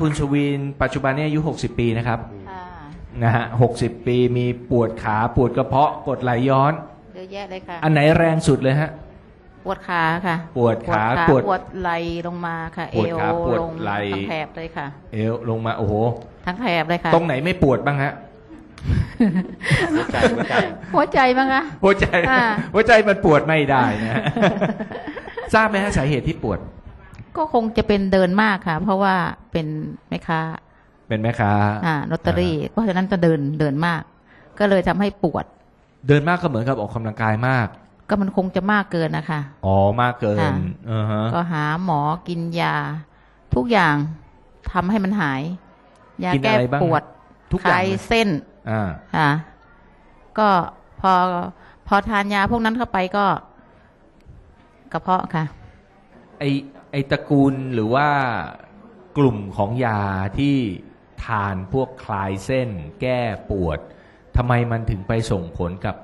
คุณชวินปัจจุบันนี้อายุ 60 ปีนะครับค่ะนะฮะ60ปีมีปวดขาปวดกระเพาะกดไหลย้อน เยอะแยะเลยค่ะ อันไหนแรงสุดเลยฮะ ปวดขาค่ะปวดขาปปววดดปวดไหลลงมาค่ะ เอปวดวขาปวดลงไหล่ ทั้งแถบเลยค่ะ เอวลงมาโอ้โห ทั้งแถบเลยค่ะ ตรงไหนไม่ปวดบ้างฮะ หัวใจหัวใจ หัวใจบ้างคะ หัวใจอ่า หัวใจมันปวดไม่ได้นะฮะ ทราบไหมฮะสาเหตุที่ปวด ก็คงจะเป็นเดินมากค่ะ เพราะว่าเป็นแม่ค้า เป็นแม่ค้าอ่าลอตเตอรี่เพราะฉะนั้นจะเดินเดินมาก ก็เลยทำให้ปวด เดินมากก็เหมือนกับออกกำลังกายมาก ก็มันคงจะมากเกินนะคะอ๋อมากเกินค่ะอ่าฮะก็หาหมอกินยา ทุกอย่างทำให้มันหาย ยากินแก้อะไรบ้างปวดทุกอคย่าลางยเลยเส้นอ่าค่ะก็พอพอทานยาพวกนั้นเข้าไปก็กระเพาะค่ะ ไอไอตระกูลหรือว่ากลุ่มของยาที่ทานพวกคลายเส้น แก้ปวดทำไมมันถึงไปส่งผลกับ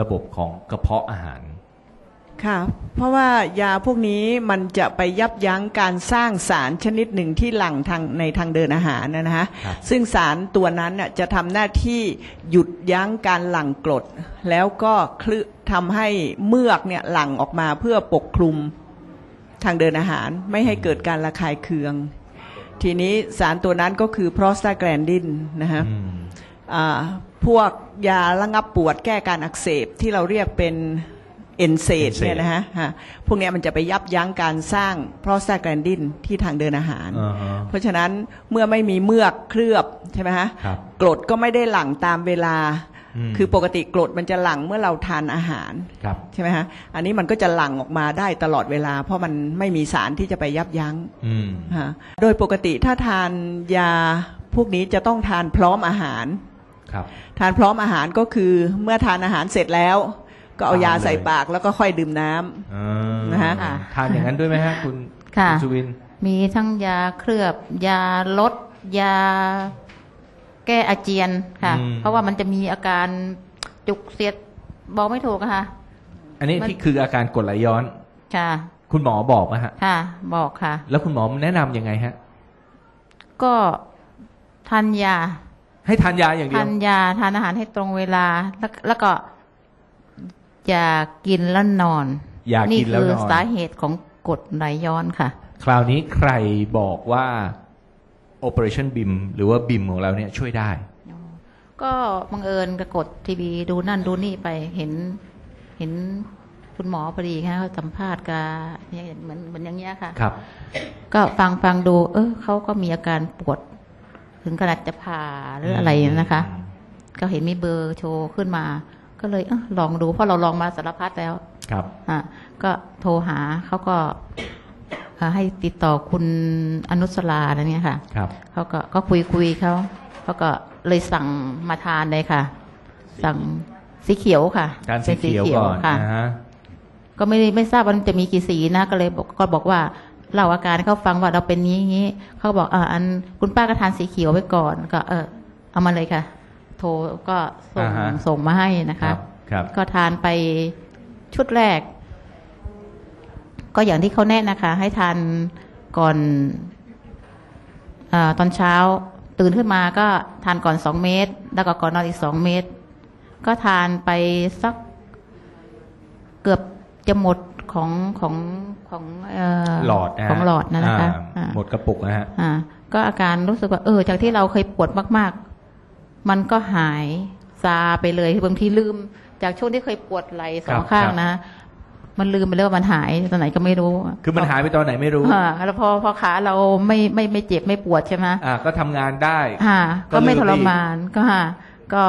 ระบบของกระเพาะอาหาร ค่ะ เพราะว่ายาพวกนี้มันจะไปยับยั้งการสร้างสารชนิดหนึ่งที่หลั่งทางในทางเดินอาหารนะฮะครับซึ่งสารตัวนั้นน่ะจะทำหน้าที่หยุดยั้งการหลั่งกรด แล้วก็คลืทำให้เมือกเนี่ยหลั่งออกมาเพื่อปกคลุม ทางเดินอาหารไม่ให้เกิดการระคายเคือง ทีนี้สารตัวนั้นก็คือโปรสตาแกลนดินนะฮะอืมอ่าพวกยาระงับปวดแก้การอักเสบที่เราเรียกเป็นเอนเซด NSAID เนี่ยนะฮะฮะพวกเนี้ยมันจะไปยับยั้งการสร้างโปรสตาแกลนดินที่ทางเดินอาหารอ่าฮะเพราะฉะนั้นเมื่อไม่มีเมือกเคลือบใช่ไหมฮะครับกรดก็ไม่ได้หลั่งตามเวลาอืม คือปกติกรดมันจะหลั่งเมื่อเราทานอาหารครับใช่ไหมฮะอันนี้มันก็จะหลั่งออกมาได้ตลอดเวลา เพราะมันไม่มีสารที่จะไปยับยั้งอืมฮะโดยปกติถ้าทานยาพวกนี้จะต้องทานพร้อมอาหารครับทานพร้อมอาหารก็คือเมื่อทานอาหารเสร็จแล้ว ก็เอายาทานเลยใส่ปากแล้วก็ค่อยดื่มน้ำอ่านะฮะค่ะทานอย่างนั้นด้วยไหมฮะคุณค่ะณสุวิน มีทั้งยาเคลือบ ยาลดยา แก้อาเจียนค่ะ อืม เพราะว่ามันจะมีอาการจุกเสียดบอกไม่ถูกอะค่ะ อันนี้มัน ที่คืออาการกดไหลย้อน ค่ะ คุณหมอบอกไหมฮะ ค่ะบอกค่ะ แล้วคุณหมอแนะนำยังไงฮะ ก็ทานยาให้ทานยาอย่างเดียทาวนยาทานอาหารให้ตรงเวลาแล้วแล้วก็ อย่ากินแล้วนอนอยากกินแล้วคืนอนสาเหตุของกรดไหลย้อนค่ะ คราวนี้ใครบอกว่า Operation BIM หรือว่า BIM ของเราเนี่ยช่วยได้ ก็บังเอิญกระกดทีวีดูนั่นดูนี่ไปเห็นเห็นคุณหมอพอดีค่ะเขาสัมภาษณ์กับเนี่ยเหมือนเหมือนอย่างเงี้ยค่ะ ครับ ก็ฟังฟังดู เออเขาก็มีอาการปวด ถึงขนาดจะผ่าหรืออะไรนะคะ ก็เห็นมีเบอร์โชว์ขึ้นมา ก็เลยเออลองดูเพราะเราลองมาสารพัดแล้ว ครับ อะก็โทรหาเขาก็เอ่อ ให้ติดต่อคุณอนุสราอะไรเนี่ยค่ะครับเขาก็ก็คุยคุยเขาเขาก็เลยสั่งมาทานเลยค่ะ สั่งสีเขียวค่ะการสีป็นเขียวก่อนค่ะนะฮะก็ไม่ไม่ทราบว่ามันจะมีกี่สีนะ ก็เลยบอกก็บอกว่าเล่าอาการให้เขาฟังว่าเราเป็นนี้อย่างนี้เขาบอกอ่าอันคุณป้าก็ทานสีเขียวไว้ก่อน ก็ เออเอามาเลยค่ะ โทรก็ส่งอ่าฮะส่งมาให้นะครัคะบครับก็ทานไปชุดแรก ก็อย่างที่เขาแนะนะคะ ให้ทานก่อนอาตอนเช้า ตื่นขึ้นมาก็ทานก่อนสองเม็ดแล้วก็ก่อนนอนอีกสองเม็ดก็ทานไปสักเกือบจะหมดของของของเหลอดนะฮะของหลอดนะนะคะอ่าอ่าหมดกระปุกนะฮะอ่าก็อาการรู้สึกว่า เออ จากที่เราเคยปวดมาก ๆ มันก็หายซาไปเลยคือบางทีลืม จากช่วงที่เคยปวดไหล่สองครับข้างครับนะ มันลืมไปแล้วว่ามันหายตอนไหนก็ไม่รู้ คือมันหายไปตอนไหนไม่รู้อ่าแล้วพอพอขาเราไม่ไม่ไม่เจ็บไม่ปวดใช่ไหมอ่าก็ทำงานได้อ่าก็ก็ไม่ลืมทรอีกมานก็ฮะก็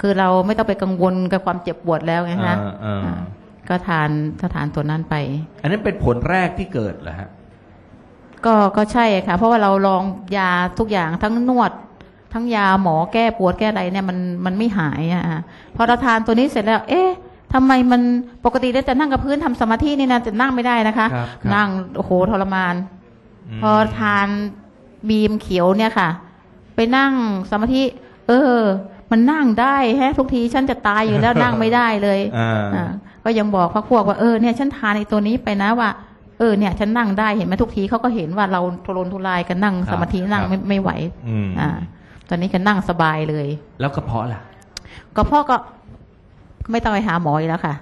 คือเราไม่ต้องไปกังวลกับความเจ็บปวดแล้วไงฮะอ่าอ่าอ่าก็ทานถ้าทานตัวนั้นไป อันนั้นเป็นผลแรกที่เกิดเหรอฮะก็ก็ใช่ค่ะ เพราะว่าเราลองยาทุกอย่างทั้งนวด ทั้งยาหมอแก้ปวดแก้อะไรเนี่ยมันมันไม่หายอะพอเราทานตัวนี้เสร็จแล้ว เอ๊ะ ทำไมมันปกติแล้วจะนั่งกับพื้นทำสมาธินี่นะจะนั่งไม่ได้นะคะครับครับนั่งโอ้โหทรมานมพอทานบีมเขียวเนี่ยค่ะ ไปนั่งสมาธิ เออ มันนั่งได้แฮะ ทุกทีฉันจะตายอยู่แล้วนั่งไม่ได้เลยอ่าอ่าก็ยังบอกพักพวกว่าเออเนี่ยฉันทานไอ้ตัวนี้ไปนะว่าเอเออเนี่ยฉันนั่งได้เห็นไหมทุกทีเขาก็เห็นว่าเราทุรนทุรายกันนั่งครับสมาธินั่งครับไม่ไม่ไหวอืมอ่า ตอนนี้ก็นั่งสบายเลย แล้วกระเพาะล่ะก็พ่อก็ ไม่ต้องไปหาหมออีกแล้วค่ะ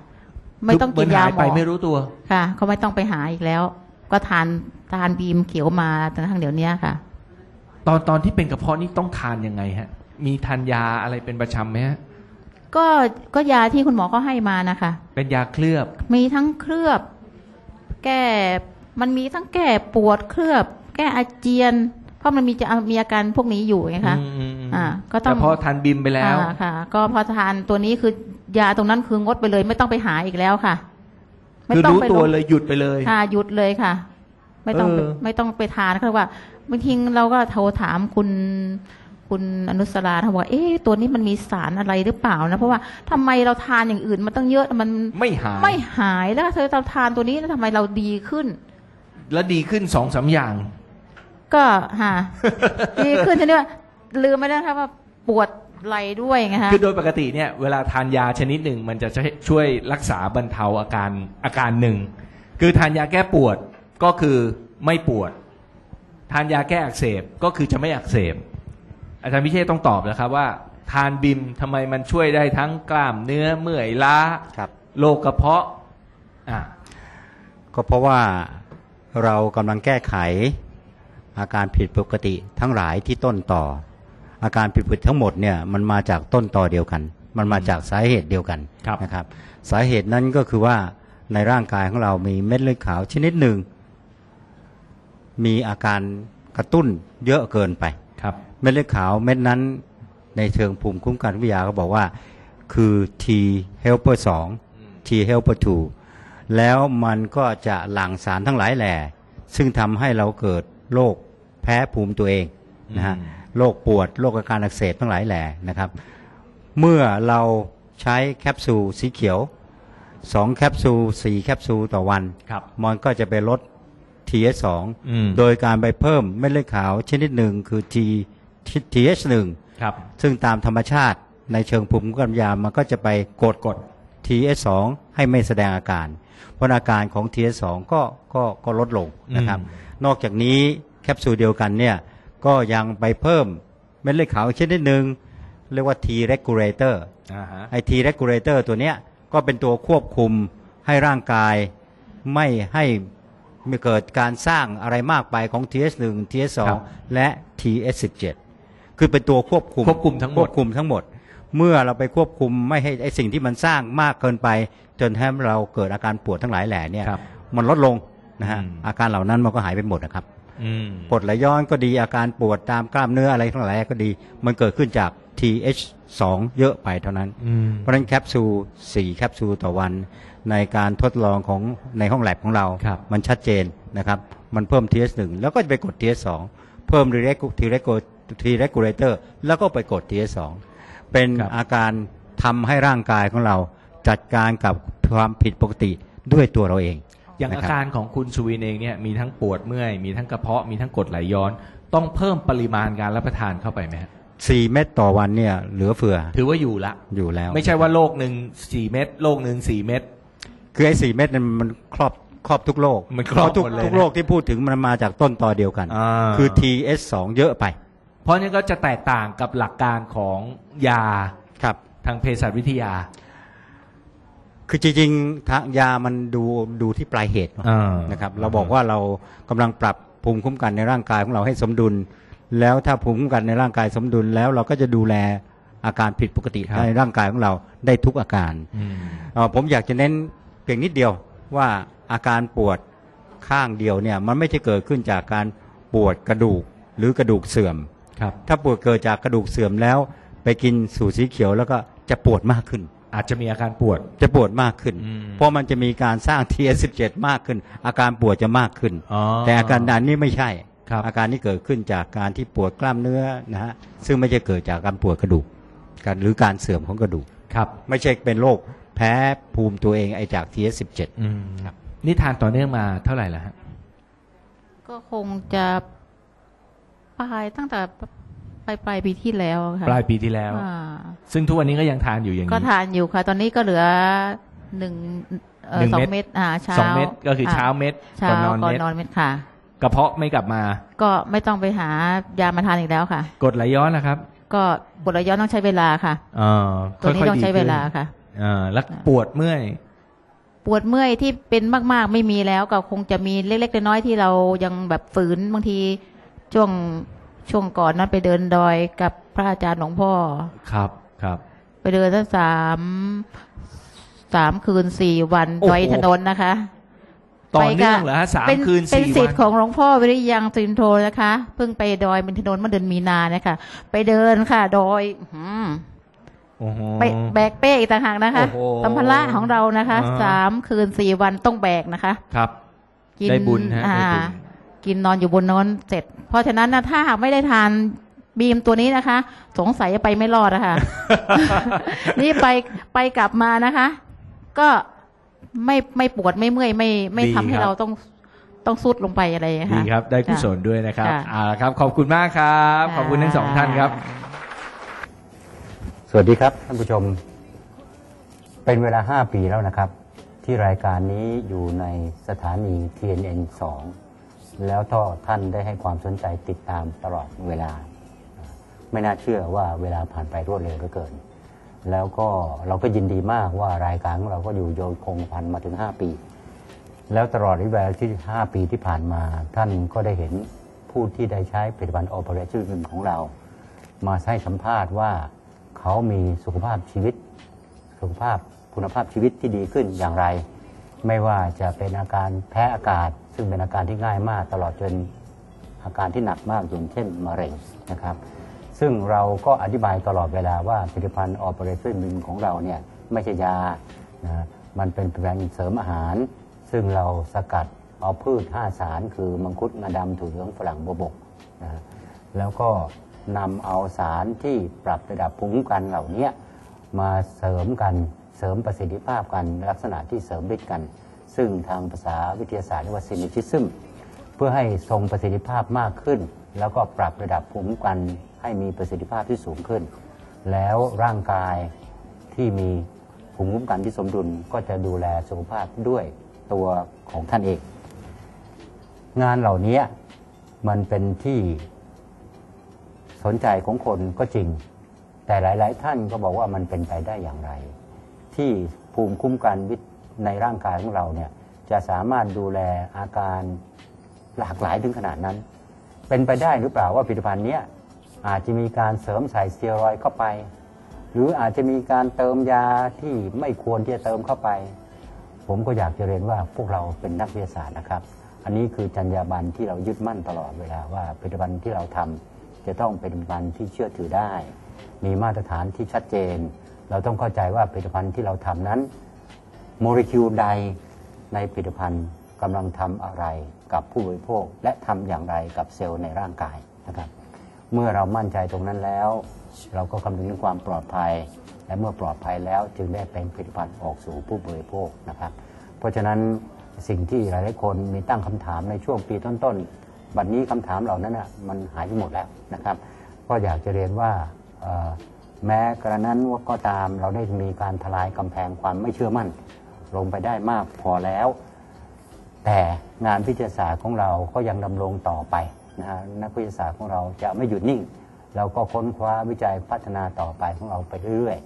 ไม่ต้องกินยาคือหมไปอไม่รู้ตัวค่ะ เขาไม่ต้องไปหาอีกแล้ว ก็ทานทานบีมเขียวมาจนกระทั่งเดี๋ยวเนี้ยค่ะ ตอนตอนที่เป็นกระเพาะนี่ต้องทานยังไงฮะ มีทานยาอะไรเป็นประจำไหมฮะก็ก็ยาที่คุณหมอเขาให้มานะคะ เป็นยาเคลือบ มีทั้งเคลือบ แก้มันมีทั้งแก้ปวดเคลือบ แก้อาเจียน เพราะมันมีจะมีอาการพวกนี้อยู่ไงคะอืมอืมอืมอ่า ก็ต้องแต่พอทานบิมไปแล้วอ่าค่ะ ก็พอทานตัวนี้คือ ยาตรงนั้นคืองดไปเลย ไม่ต้องไปหาอีกแล้วค่ะ ไม่คือต้องรู้ไปตัวงเลยหยุดไปเลย ค่ะหยุดเลยค่ะ ไม่ต้องไปเออ ไม่ต้องไปทานเขาว่าบางทีเราก็โทรถามคุณคุณอนุสราเขาบอกเอ๊ะตัวนี้มันมีสารอะไรหรือเปล่านะเพราะว่าทำไมเราทานอย่างอื่นมันต้องเยอะมันไม่หายไม่หายแล้วเธอเราทานตัวนี้แล้วทำไมเราดีขึ้น แล้วดีขึ้นสองสามอย่าง ก็ฮะ ดีขึ้นทีนี้ว่าลืมไม่ได้ครับว่าปวด ไหล่ด้วยไงฮะคือโดยปกติเนี่ยเวลาทานยาชนิดหนึ่งมันจะช่วยรักษาบรรเทาอาการอาการหนึ่ง คือทานยาแก้ปวดก็คือไม่ปวด ทานยาแก้อักเสบก็คือจะไม่อักเสบ อาจารย์พิเชษต้องตอบนะครับว่า ทานบิมทำไมมันช่วยได้ทั้งกล้ามเนื้อเมื่อยล้าครับโรคกระเพาะอะก็เพราะว่าเรากำลังแก้ไขอาการผิดปกติทั้งหลายที่ต้นต่อ อาการผิดปกติทั้งหมดเนี่ยมันมาจากต้นต่อเดียวกัน มันมาจากสาเหตุเดียวกันครับนะครับ สาเหตุนั้นก็คือว่าในร่างกายของเรามีเม็ดเลือดขาวชนิดหนึ่ง มีอาการกระตุ้นเยอะเกินไปครับเม็ดเลือดขาวเม็ดนั้นในเชิงภูมิคุ้มกันวิทยาก็บอกว่าคือ T helper 2 T helper 2 แล้วมันก็จะหลั่งสารทั้งหลายแหล่ ซึ่งทำให้เราเกิดโรคแพ้ภูมิตัวเองนะฮะอืม โรคปวดโรคอาการอักเสบทั้งหลายแหล่นะครับ เมื่อเราใช้แคปซูลสีเขียว2แคปซูล4แคปซูลต่อวันครับมันก็จะไปลด TS2 อืมโดยการไปเพิ่มเม็ดเลือดขาวชนิดหนึ่งคือ T TH1 ครับซึ่งตามธรรมชาติในเชิงภูมิคุ้มกันยามันก็จะไปกดกด TH2 ให้ไม่แสดงอาการ เพราะอาการของ TH2 ก็ก็ก็ลดลงนะครับอืมนอกจากนี้แคปซูลเดียวกันเนี่ย ก็ยังไปเพิ่มเม็ดเลือดขาวชนิดหนึ่งเรียกว่า T regulator อ่าฮะไอ T regulator ตัวเนี้ยก็เป็นตัวควบคุมให้ร่างกายไม่ให้มีเกิดการสร้างอะไรมากไปของ TS1 TS2 ครับและ TS17 คือเป็นตัวควบคุมควบคุมทั้งหมดควบคุมทั้งหมด เมื่อเราไปควบคุมไม่ให้ไอสิ่งที่มันสร้างมากเกินไป จนทำให้เราเกิดอาการปวดทั้งหลายแหล่เนี่ยครับมันลดลงนะฮะอืมอาการเหล่านั้นมันก็หายไปหมดนะครับอืม ปวดไหลย้อนก็ดีอาการปวดตามกล้ามเนื้ออะไรทั้งหลายก็ดี มันเกิดขึ้นจาก TH2 เยอะไปเท่านั้นอืมเพราะฉะนั้นแคปซูล4แคปซูลต่อวัน ในการทดลองของในห้องแลบของเราครับมันชัดเจนนะครับ มันเพิ่ม TS1 แล้วก็จะไปกด TS2 เพิ่ม T regulator แล้วก็ไปกด TS2 เป็นครับอาการทำให้ร่างกายของเราจัดการกับความผิดปกติด้วยตัวเราเอง อย่างนะอาครับการของคุณสุวินเองเนี่ยมีทั้งปวดเมื่อย มีทั้งกระเพาะมีทั้งกรดไหลย้อน ต้องเพิ่มปริมาณการรับประทานเข้าไปไหมฮะ4เม็ดต่อวันเนี่ยเหลือเฟือ ถือว่าอยู่ละอยู่แล้ว ไม่ใช่ว่าโรคหนึ่งสี่เม็ดโรคหนึ่งสี่เม็ดคือไอ้สี่เม็ดนั้นมันครอบครอบทุกโรคมันครอบเพาะทุกหมดเลยนะทุกโรคที่พูดถึงมันมาจากต้นตอเดียวกันอ่าคือ TS2 เยอะไป เพราะนี่ก็จะแตกต่างกับหลักการของยาครับทางเภสัชวิทยา คือจริงๆทางยามันดูดูที่ปลายเหตุเนอะอ่านะครับเราบอกว่าเรากำลังปรับภูมิคุ้มกันในร่างกายของเราให้สมดุล แล้วถ้าภูมิคุ้มกันในร่างกายสมดุลแล้วเราก็จะดูแลอาการผิดปกติครับในร่างกายของเราได้ทุกอาการอืมเอ่อผมอยากจะเน้นเพียงนิดเดียวว่าอาการปวดข้างเดียวเนี่ยมันไม่ใช่เกิดขึ้นจากการปวดกระดูกหรือกระดูกเสื่อมครับถ้าปวดเกิดจากกระดูกเสื่อมแล้ว ไปกินสูตรสีเขียวแล้วก็จะปวดมากขึ้น อาจจะมีอาการปวด จะปวดมากขึ้น อืมเพราะมันจะมีการสร้าง TS17 มากขึ้น อาการปวดจะมากขึ้น อ๋อแต่อาการนั้นนี่ไม่ใช่ ครับ อาการนี้เกิดขึ้นจากการที่ปวดกล้ามเนื้อนะฮะซึ่งไม่ใช่เกิดจากการปวดกระดูกการหรือการเสื่อมของกระดูก ครับ ไม่ใช่เป็นโรคแพ้ภูมิตัวเองไอจาก TS17 อืมครับ นี่ทานต่อเนื่องมาเท่าไหร่แล้วฮะก็คงจะปลายตั้งแต่ ปลายปลายปีที่แล้วค่ะปลายปีที่แล้ว อ่าซึ่งทุกวันนี้ก็ยังทานอยู่อย่างก็นี้ทานอยู่ค่ะ ตอนนี้ก็เหลือหนึ่งเอ่อหนึ่งสองเม็ดเม็ดอ่าเช้าสองเม็ดก็คือเช้าเม็ดเช้าก่อนนอนก่อนเม็ดนอนเม็ดค่ะ กระเพาะไม่กลับมา ก็ไม่ต้องไปหายามาทานอีกแล้วค่ะ กดไหลย้อนนะครับก็ปวดระยะต้องใช้เวลาค่ะ เออตัวนี้ค่ยๆต้องใช้ดีเวขึ้นลาค่ะ เออแล้วปวดเมื่อย ปวดเมื่อยที่เป็นมากๆไม่มีแล้วก็คงจะมีเล็กๆน้อยๆที่เรายังแบบฝืนบางทีช่วง ช่วงก่อนนั้นไปเดินดอยกับพระอาจารย์หลวงพ่อ ครับครับ ไปเดินตั้งสามสามคืนสี่วันโอ้โห ดอยถนนนะคะต่อไปกัเนื่อบงเหรอฮะสามเป็นคืนเป็นสี่สิทวัธิ์นของหลวงพ่อวิริยังสินโทนะคะ เพิ่งไปดอยเป็นถนนเมื่อเดือนมีนาเนี่ยค่ะไปเดินค่ะดอยอื้อหือโอ้โห ไปแบกเป้อีกต่างหากนะคะโอ้โหสัมภาระของเรานะคะอ่า สามคืนสี่วันต้องแบกนะคะ ครับ กินได้บุญฮะอ่าได้บุญ กินนอนอยู่บนโนอนเสร็จ เพราะฉะนั้นนะถ้าหากไม่ได้ทานบีมตัวนี้นะคะ สงสัยจะไปไม่รอดนะคะนี่ไปไปกลับมานะคะ ก็ไม่ไม่ปวดไม่เมื่อยไม่ไม่ดีทำให้ครับเราต้องต้องซุดลงไปอะไรอย่างเงี้ยดีค่ะครับ ได้กุศลด้วยนะครับค่ะอ่าครับ ขอบคุณมากครับ ขอบคุณทั้งสองท่านครับ สวัสดีครับท่านผู้ชม เป็นเวลา 5 ปีแล้วนะครับ ที่รายการนี้อยู่ในสถานี TNN 2 แล้วท่านได้ให้ความสนใจติดตามตลอดเวลา ไม่น่าเชื่อว่าเวลาผ่านไปรวดเร็วเหลือเกิน แล้วก็เราก็ยินดีมากว่ารายการของเราก็อยู่โยงคงพันมาถึง 5 ปี แล้วตลอดระยะเวลาที่ 5 ปีที่ผ่านมา ท่านก็ได้เห็นผู้ที่ได้ใช้ผลิตภัณฑ์ Operation ของเรา มาให้สัมภาษณ์ว่าเขามีสุขภาพชีวิต สุขภาพคุณภาพชีวิตที่ดีขึ้นอย่างไร ไม่ว่าจะเป็นอาการแพ้อากาศ ซึ่งเป็นอาการที่ง่ายมากตลอดจนอาการที่หนักมากอย่างเช่นมะเร็งนะครับ ซึ่งเราก็อธิบายตลอดเวลาว่าผลิตภัณฑ์ Operation บินของเราเนี่ยไม่ใช่ยานะมันเป็นผลิตภัณฑ์เสริมอาหาร ซึ่งเราสกัดเอาพืช 5 สาร คือมังคุดงาดำถั่วเหลืองฝรั่งบวบกนะแล้วก็นำเอาสารที่ปรับระดับภูมิคุ้มกันเหล่านี้มาเสริมกันเสริมประสิทธิภาพกันลักษณะที่เสริมฤทธิ์กัน ซึ่งทางภาษาวิทยาศาสตร์เรียกว่าซินิชิซึมเพื่อให้ทรงประสิทธิภาพมากขึ้น แล้วก็ปรับระดับภูมิคุ้มกันให้มีประสิทธิภาพที่สูงขึ้น แล้วร่างกายที่มีภูมิคุ้มกันที่สมดุลก็จะดูแลสุขภาพด้วยตัวของท่านเอง งานเหล่านี้มันเป็นที่สนใจของคนก็จริง แต่หลาย ๆ ท่านก็บอกว่ามันเป็นไปได้อย่างไร ที่ภูมิคุ้มกันวิต ในร่างกายของเราเนี่ยจะสามารถดูแลอาการหลากหลายถึงขนาดนั้น เป็นไปได้หรือเปล่าว่าผลิตภัณฑ์เนี้ยอาจจะมีการเสริมใส่สเตียรอยเข้าไป หรืออาจจะมีการเติมยาที่ไม่ควรที่จะเติมเข้าไป ผมก็อยากจะเรียนว่าพวกเราเป็นนักวิทยาศาสตร์นะครับ อันนี้คือจรรยาบรรณที่เรายึดมั่นตลอดเวลาว่าผลิตภัณฑ์ที่เราทำจะต้องเป็นผลิตภัณฑ์ที่เชื่อถือได้ มีมาตรฐานที่ชัดเจน เราต้องเข้าใจว่าผลิตภัณฑ์ที่เราทำนั้น โมเลกุลใดในผลิตภัณฑ์กำลังทำอะไรกับผู้บริโภค และทำอย่างไรกับเซลล์ในร่างกายนะครับ เมื่อเรามั่นใจตรงนั้นแล้ว เราก็คำนึงถึงความปลอดภัย และเมื่อปลอดภัยแล้วจึงได้เป็นผลิตภัณฑ์ออกสู่ผู้บริโภคนะครับ เพราะฉะนั้นสิ่งที่หลายๆคนมีตั้งคำถามในช่วงปีต้นๆ บัดนี้คำถามเหล่านั้นนะมันหายไปหมดแล้วนะครับ ก็อยากจะเรียนว่าแม้กระนั้นว่าก็ตามเราได้มีการทลายกำแพงความไม่เชื่อมั่น ลงไปได้มากพอแล้ว แต่งานวิทยาศาสตร์ของเราก็ยังดำรงต่อไปนะฮะนักวิทยาศาสตร์ของเราจะไม่หยุดนิ่ง เราก็ค้นคว้าวิจัยพัฒนาต่อไปของเราไปเรื่อย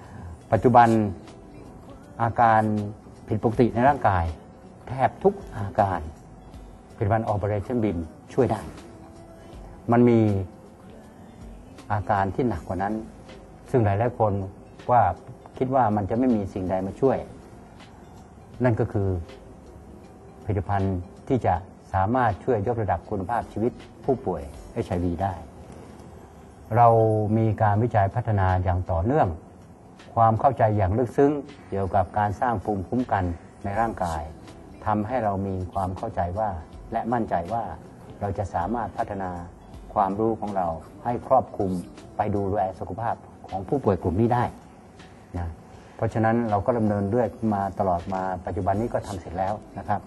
ๆปัจจุบันอาการผิดปกติในร่างกาย แทบทุกอาการผลิตภัณฑ์ Operation BIM ช่วยได้ มันมีอาการที่หนักกว่านั้น ซึ่งหลายๆคนว่าคิดว่ามันจะไม่มีสิ่งใดมาช่วย นั่นก็คือผลิตภัณฑ์ที่จะสามารถช่วยยกระดับคุณภาพชีวิตผู้ป่วย HIV ได้ เรามีการวิจัยพัฒนาอย่างต่อเนื่อง ความเข้าใจอย่างลึกซึ้งเกี่ยวกับการสร้างภูมิคุ้มกันในร่างกายทำให้เรามีความเข้าใจว่าและมั่นใจว่าเราจะสามารถพัฒนาความรู้ของเราให้ครอบคลุมไปดูแลสุขภาพของผู้ป่วยกลุ่มนี้ได้นะ เพราะฉะนั้นเราก็ดำเนินด้วยมาตลอดมาปัจจุบันนี้ก็ทำเสร็จแล้วนะครับ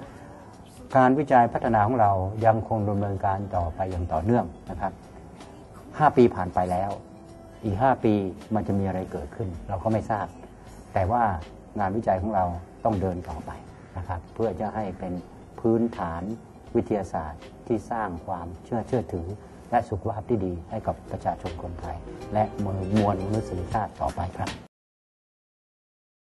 การวิจัยพัฒนาของเรายังคงดำเนินการต่อไปอย่างต่อเนื่องนะครับ 5 ปีผ่านไปแล้ว อีก 5 ปีมันจะมีอะไรเกิดขึ้น เราก็ไม่ทราบ แต่ว่างานวิจัยของเราต้องเดินต่อไปนะครับ เพื่อจะให้เป็นพื้นฐานวิทยาศาสตร์ที่สร้างความเชื่อเชื่อถือ และสุขภาพที่ดีให้กับประชาชนคนไทย และมวลมนุษยชาติต่อไปครับ